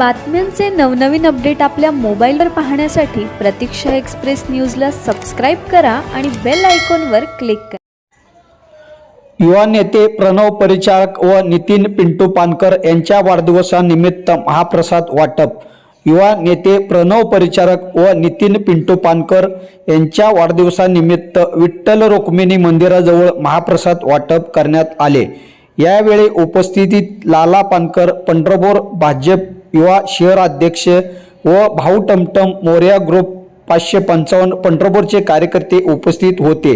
बातम्यांचे नवनवीन अपडेट आपल्या मोबाईलवर पाहण्यासाठी प्रतीक्षा एक्सप्रेस न्यूजला सबस्क्राईब करा आणि बेल आयकॉनवर क्लिक करा. युवा नेते प्रणव परिचारक व नितीन पिंटू पानकर यांच्या वाढदिवसानिमित्त महाप्रसाद वाटप. युवा नेते प्रणव परिचारक व नितीन पिंटू पानकर यांच्या वाढदिवसानिमित्त विठ्ठल रुक्मिणी मंदिराजवळ महाप्रसाद वाटप करण्यात आले. यावेळी उपस्थितीत लाला पानकर पंढरपूर भाजप युवा शहर अध्यक्ष व भाऊ टमटम मोर्या ग्रुप पाचशे पंचावन्न पंढरपूरचे कार्यकर्ते उपस्थित होते.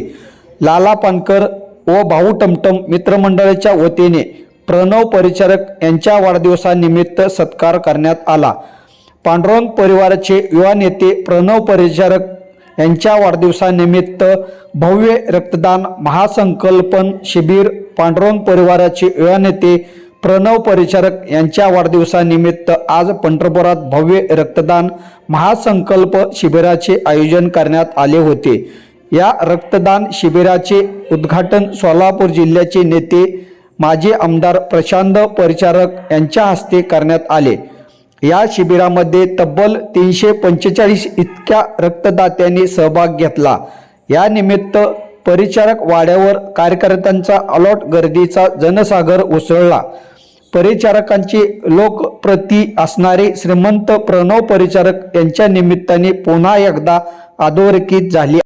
लाला पानकर व भाऊ टमटम मित्रमंडळाच्या वतीने प्रणव परिचारक यांच्या वाढदिवसानिमित्त सत्कार करण्यात आला. पांडुरंग परिवाराचे युवा नेते प्रणव परिचारक यांच्या वाढदिवसानिमित्त भव्य रक्तदान महासंकल्पन शिबिर पांडुरंग परिवाराचे युवा नेते प्रणव परिचारक यांच्या वाढदिवसानिमित्त आज पंढरपुरात भव्य रक्तदान महासंकल्प शिबिराचे आयोजन करण्यात आले होते. या रक्तदान शिबिराचे उद्घाटन सोलापूर जिल्ह्याचे नेते माजी आमदार प्रशांत परिचारक यांच्या हस्ते करण्यात आले. या शिबिरामध्ये तब्बल तीनशे पंचेचाळीस इतक्या रक्तदात्यांनी सहभाग घेतला. या निमित्त परिचारक वाड्यावर कार्यकर्त्यांचा अलॉट गर्दीचा जनसागर उसळला. परिचारकांचे लोकप्रती असणारे श्रीमंत प्रणव परिचारक यांच्या निमित्ताने पुन्हा एकदा अधोरेखित झाली